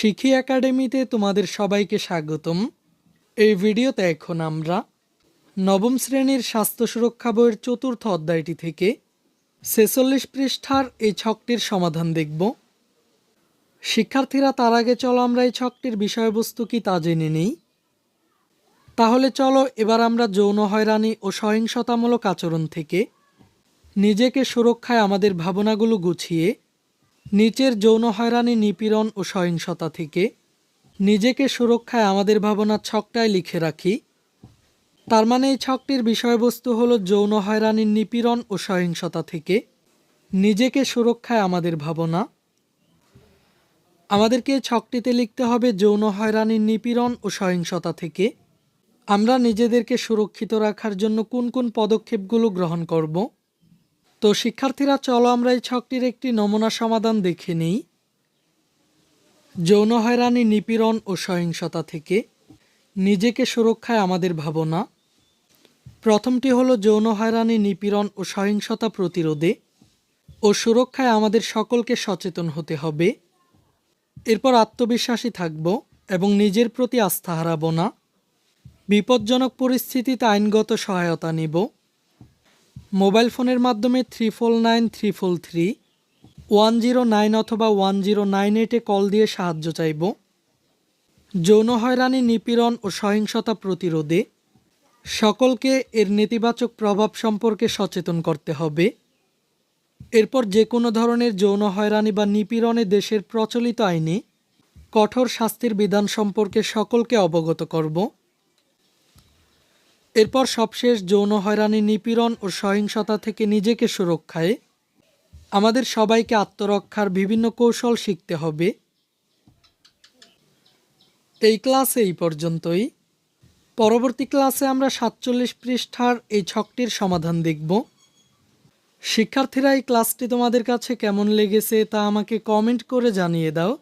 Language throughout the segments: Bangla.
শিখি একাডেমিতে তোমাদের সবাইকে স্বাগতম। এই ভিডিওতে এখন আমরা নবম শ্রেণির স্বাস্থ্য সুরক্ষা বইয়ের চতুর্থ অধ্যায়টি থেকে ছেচল্লিশ পৃষ্ঠার এই ছকটির সমাধান দেখব। শিক্ষার্থীরা তার আগে চলো আমরা এই ছকটির বিষয়বস্তু কি তা জেনে নিই। তাহলে চলো এবার আমরা যৌন হয়রানি ও সহিংসতামূলক আচরণ থেকে নিজেকে সুরক্ষায় আমাদের ভাবনাগুলো গুছিয়ে নিচের যৌন হয়রানি, নিপীড়ন ও সহিংসতা থেকে নিজেকে সুরক্ষায় আমাদের ভাবনা ছকটায় লিখে রাখি। তার মানে এই ছকটির বিষয়বস্তু হলো যৌন হয়রানির নিপীড়ন ও সহিংসতা থেকে নিজেকে সুরক্ষায় আমাদের ভাবনা। আমাদেরকে ছকটিতে লিখতে হবে যৌন হয়রানির নিপীড়ন ও সহিংসতা থেকে আমরা নিজেদেরকে সুরক্ষিত রাখার জন্য কোন কোন পদক্ষেপগুলো গ্রহণ করব। তো শিক্ষার্থীরা, চলো আমরা এই ছকটির একটি নমুনা সমাধান দেখে নিই। যৌন হয়রানি, নিপীড়ন ও সহিংসতা থেকে নিজেকে সুরক্ষায় আমাদের ভাবনা। প্রথমটি হলো যৌন হয়রানি, নিপীড়ন ও সহিংসতা প্রতিরোধে ও সুরক্ষায় আমাদের সকলকে সচেতন হতে হবে। এরপর আত্মবিশ্বাসী থাকব এবং নিজের প্রতি আস্থা হারাবো না। বিপজ্জনক পরিস্থিতিতে আইনগত সহায়তা নিব। মোবাইল ফোনের মাধ্যমে three four nine three four three one zero nine অথবা ওয়ান জিরো নাইন এইটে কল দিয়ে সাহায্য চাইব। যৌন হয়রানি, নিপীড়ন ও সহিংসতা প্রতিরোধে সকলকে এর নেতিবাচক প্রভাব সম্পর্কে সচেতন করতে হবে। এরপর যে কোনো ধরনের যৌন হয়রানি বা নিপীড়নে দেশের প্রচলিত আইনে কঠোর শাস্তির বিধান সম্পর্কে সকলকে অবগত করব। এরপর সবশেষ যৌন হয়রানি, নিপীড়ন ও সহিংসতা থেকে নিজেকে সুরক্ষায় আমাদের সবাইকে আত্মরক্ষার বিভিন্ন কৌশল শিখতে হবে। এই ক্লাসে এই পর্যন্তই। পরবর্তী ক্লাসে আমরা সাতচল্লিশ পৃষ্ঠার এই ছকটির সমাধান দেখব। শিক্ষার্থীরা, এই ক্লাসটি তোমাদের কাছে কেমন লেগেছে তা আমাকে কমেন্ট করে জানিয়ে দাও।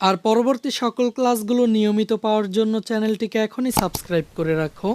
আর পরবর্তী সকল ক্লাসগুলো নিয়মিত পাওয়ার জন্য চ্যানেলটিকে এখনই সাবস্ক্রাইব করে রাখো।